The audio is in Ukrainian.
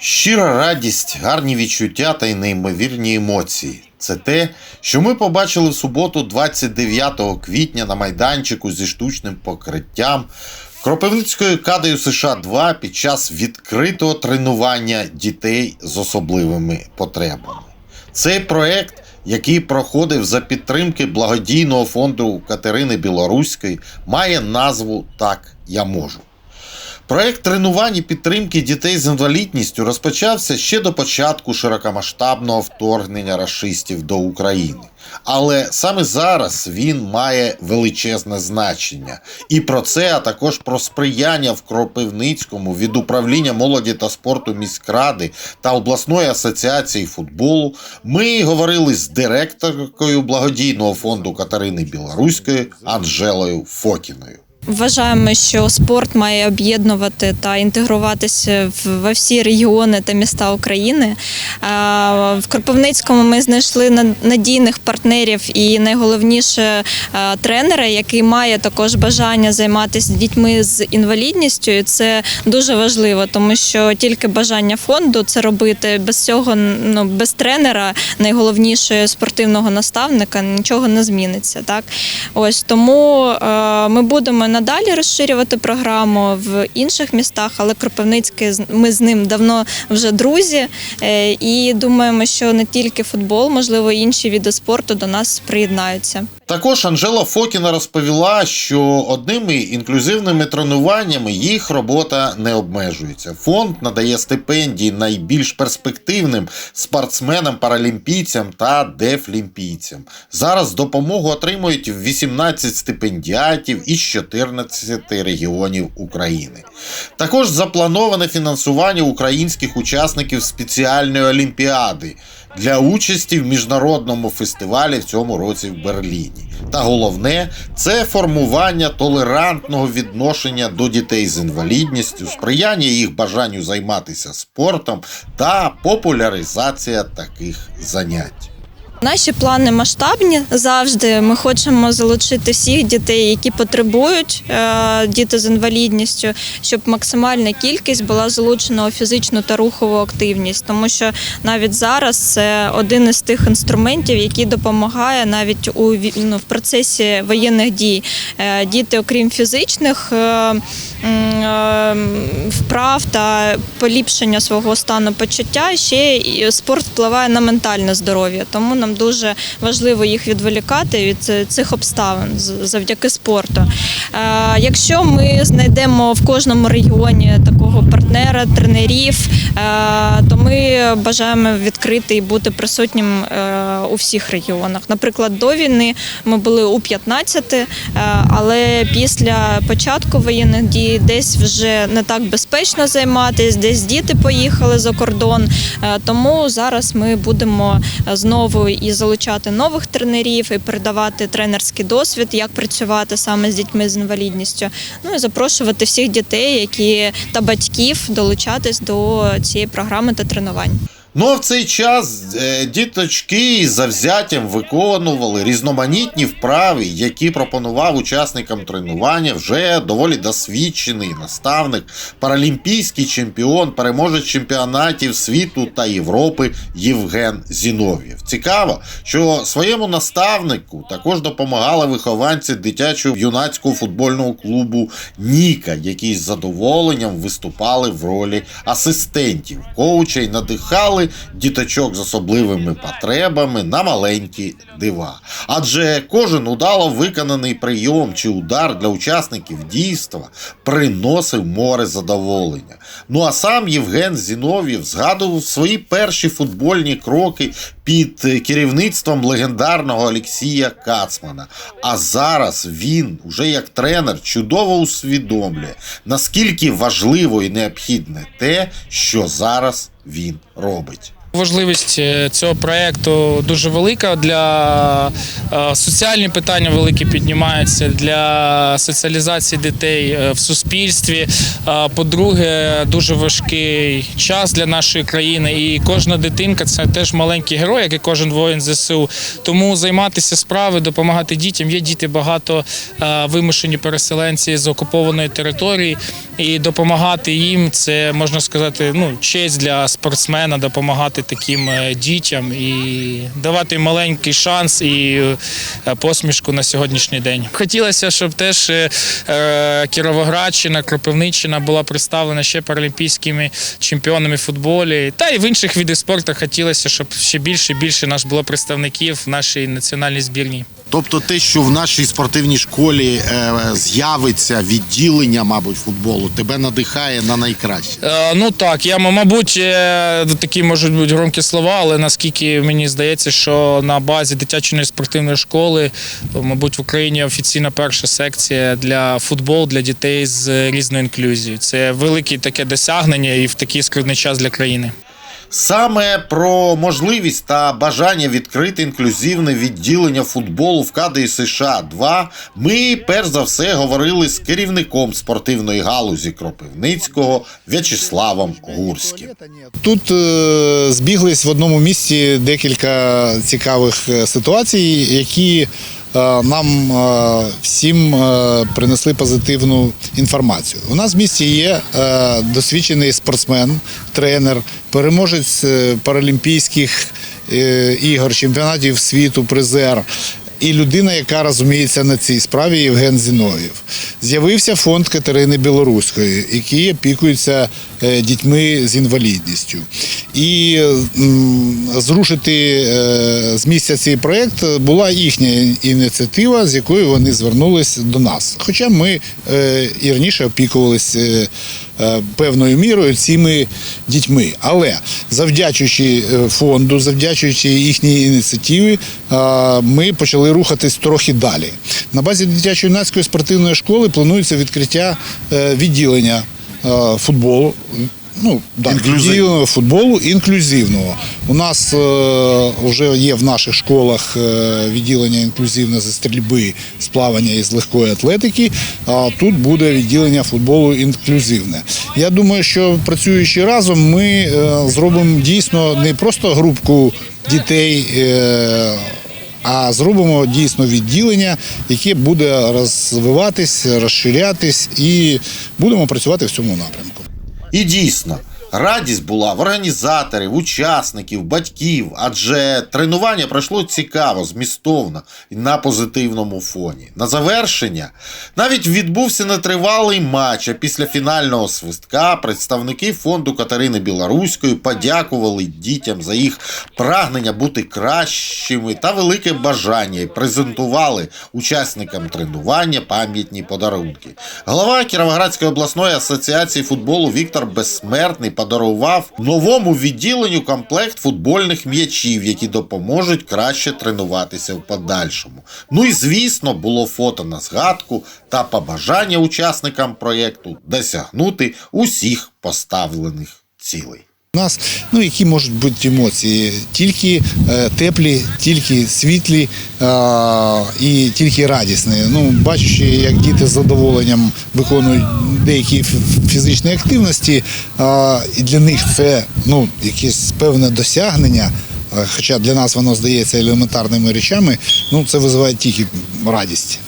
Щира радість, гарні відчуття та й неймовірні емоції. Це те, що ми побачили в суботу, 29 квітня, на майданчику зі штучним покриттям Кропивницькою кадою США 2 під час відкритого тренування дітей з особливими потребами. Цей проект, який проходив за підтримки благодійного фонду Катерини Білоруської, має назву Так я можу. Проект тренувань підтримки дітей з інвалідністю розпочався ще до початку широкомасштабного вторгнення рашистів до України. Але саме зараз він має величезне значення. І про це, а також про сприяння в Кропивницькому від управління молоді та спорту міськради та обласної асоціації футболу. Ми говорили з директоркою благодійного фонду Катерини Білоруської Анжелою Фокіною. Вважаємо, що спорт має об'єднувати та інтегруватися во всі регіони та міста України. В Кропивницькому ми знайшли надійних партнерів і найголовніше тренера, який має також бажання займатися дітьми з інвалідністю. І це дуже важливо, тому що тільки бажання фонду це робити без цього, ну без тренера, найголовнішого спортивного наставника, нічого не зміниться. Так ось тому ми будемо надалі розширювати програму в інших містах, але Кропивницький ми з ним давно вже друзі, е, і думаємо, що не тільки футбол, можливо, інші види спорту до нас приєднаються. Також Анжела Фокіна розповіла, що одними інклюзивними тренуваннями їх робота не обмежується. Фонд надає стипендії найбільш перспективним спортсменам, паралімпійцям та дефлімпійцям. Зараз допомогу отримують 18 стипендіатів із 14 регіонів України. Також заплановане фінансування українських учасників спеціальної олімпіади для участі в міжнародному фестивалі в цьому році в Берліні. Та головне це формування толерантного відношення до дітей з інвалідністю, сприяння їх бажанню займатися спортом та популяризація таких занять. Наші плани масштабні завжди. Ми хочемо залучити всіх дітей, які потребують е, діти з інвалідністю, щоб максимальна кількість була залучена у фізичну та рухову активність, тому що навіть зараз це один із тих інструментів, який допомагає навіть у ну, в процесі воєнних дій. Е, Діти, окрім фізичних е, вправ та поліпшення свого стану почуття, ще спорт впливає на ментальне здоров'я. Тому нам дуже важливо їх відволікати від е, цих обставин завдяки спорту. Е, Якщо ми знайдемо в кожному регіоні такого партнера, тренерів, е, то ми бажаємо відкрити і бути присутнім у всіх регіонах. Наприклад, до війни ми були у 15, е, але після початку воєнних дій десь вже не так безпечно займатися, десь діти поїхали за кордон. Тому зараз ми будемо знову і залучати нових тренерів, і передавати тренерський досвід, як працювати саме з дітьми з інвалідністю. Ну і запрошувати всіх дітей, які та батьків долучатись до цієї програми та тренувань. Ну а в цей час е, діточки із завзяттям виконували різноманітні вправи, які пропонував учасникам тренування вже доволі досвідчений наставник, паралімпійський чемпіон, переможець чемпіонатів світу та Європи Євген Зінов'єв. Цікаво, що своєму наставнику також допомагали вихованці дитячого юнацького футбольного клубу Ніка, які з задоволенням виступали в ролі асистентів, коуча і надихали діточок з особливими потребами на маленькі дива. Адже кожен удало виконаний прийом чи удар для учасників дійства приносив море задоволення. Ну а сам Євген Зінов'єв згадував свої перші футбольні кроки під керівництвом легендарного Олексія Кацмана. А зараз він, уже як тренер, чудово усвідомлює, наскільки важливо і необхідне те, що зараз він робить. Важливість е, цього проекту дуже велика для е, соціальні питання великі піднімаються для соціалізації дітей е, в суспільстві. По-друге, дуже важкий час для нашої країни, і кожна дитинка це теж маленький герой, як і кожен воїн ЗСУ. Тому займатися справою, допомагати дітям. Є діти багато вимушені переселенці з окупованої території, і допомагати їм це можна сказати, ну честь для спортсмена допомагати таким е, дітям і давати маленький шанс і е, посмішку на сьогоднішній день. Хотілося, щоб теж е, Кіровоградщина, Кропивниччина була представлена ще паралімпійськими чемпіонами футболі. Та й в інших видах спорту хотілося, щоб ще більше і більше нас було представників в нашій національній збірній. Тобто те, що в нашій спортивній школі е, з'явиться відділення, мабуть, футболу, тебе надихає на найкраще. Е, Ну так, я мабуть, е, такі можуть бути громкі слова, але наскільки мені здається, що на базі дитячої спортивної школи, мабуть, в Україні офіційна перша секція для футболу для дітей з різною інклюзією. Це велике таке досягнення і в такий скрутний час для країни. Саме про можливість та бажання відкрити інклюзивне відділення футболу в КДІ США 2 ми перш за все говорили з керівником спортивної галузі Кропивницького В'ячеславом Гурським. Тут е, збіглись в одному місці декілька цікавих е, ситуацій, які нам е, всім е, принесли позитивну інформацію. У нас в місті є е, досвідчений спортсмен, тренер, переможець е, паралімпійських е, ігор, чемпіонатів світу, призер. І людина, яка розуміється на цій справі, Євген Зінов'єв. З'явився фонд Катерини Білоруської, який опікується е, дітьми з інвалідністю. І зрушити е, з місця цей проєкт була їхня ініціатива, з якою вони звернулись до нас. Хоча ми е, і раніше опікувалися е, е, певною мірою цими дітьми. Але завдячуючи е, фонду, завдячуючи їхній ініціативі, е, ми почали рухатись трохи далі. На базі дитячої юнацької спортивної школи планується відкриття е, відділення е, футболу. Ну, да, Інклюзив. відділення футболу інклюзивного. У нас е, вже є в наших школах е, відділення інклюзивне зі стрільби, з плавання і з легкої атлетики. А тут буде відділення футболу інклюзивне. Я думаю, що працюючи разом, ми е, зробимо дійсно не просто групку дітей. Е, а зробимо дійсно відділення, яке буде розвиватись, розширятись, і будемо працювати в цьому напрямку. І дійсно, радість була в організаторів, учасників, батьків, адже тренування пройшло цікаво, змістовно і на позитивному фоні. На завершення навіть відбувся нетривалий матч, а після фінального свистка представники фонду Катерини Білоруської подякували дітям за їх прагнення бути кращими та велике бажання і презентували учасникам тренування пам'ятні подарунки. Голова Кіровоградської обласної асоціації футболу Віктор Безсмертний подарував новому відділенню комплект футбольних м'ячів, які допоможуть краще тренуватися в подальшому. Ну і звісно, було фото на згадку та побажання учасникам проєкту досягнути усіх поставлених цілей. У нас ну які можуть бути емоції? Тільки е, теплі, тільки світлі е, і тільки радісні. Ну, бачачи, як діти з задоволенням виконують деякі фізичні активності, е, і для них це ну якесь певне досягнення. Хоча для нас воно здається елементарними речами, ну це визиває тільки радість.